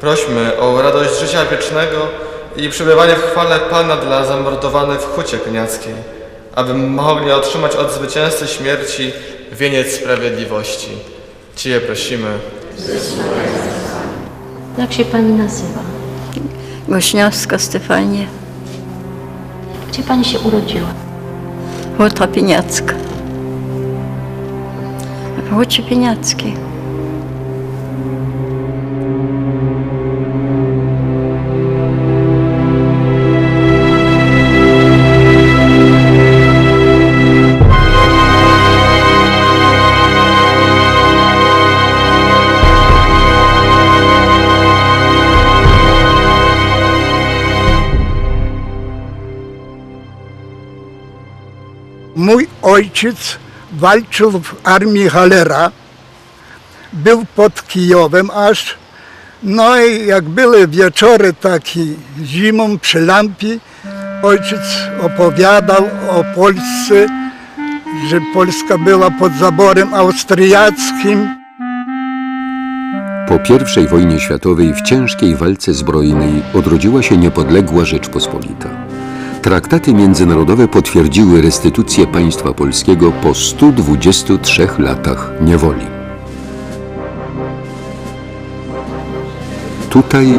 Prośmy o radość życia wiecznego i przebywanie w chwale Pana dla zamordowanych w Hucie Koniackiej, aby mogli otrzymać od zwycięzcy śmierci wieniec sprawiedliwości. Ciebie prosimy. Jak się pani nazywa? Gośniowska Stefania, Gdzie pani się urodziła? Huta Pieniacka. W Hucie Pieniackiej. Mój ojciec walczył w armii Halera, był pod Kijowem aż. No i jak były wieczory takie zimą przy lampie, ojciec opowiadał o Polsce, że Polska była pod zaborem austriackim. Po I wojnie światowej w ciężkiej walce zbrojnej odrodziła się niepodległa Rzeczpospolita. Traktaty międzynarodowe potwierdziły restytucję państwa polskiego po 123 latach niewoli. Tutaj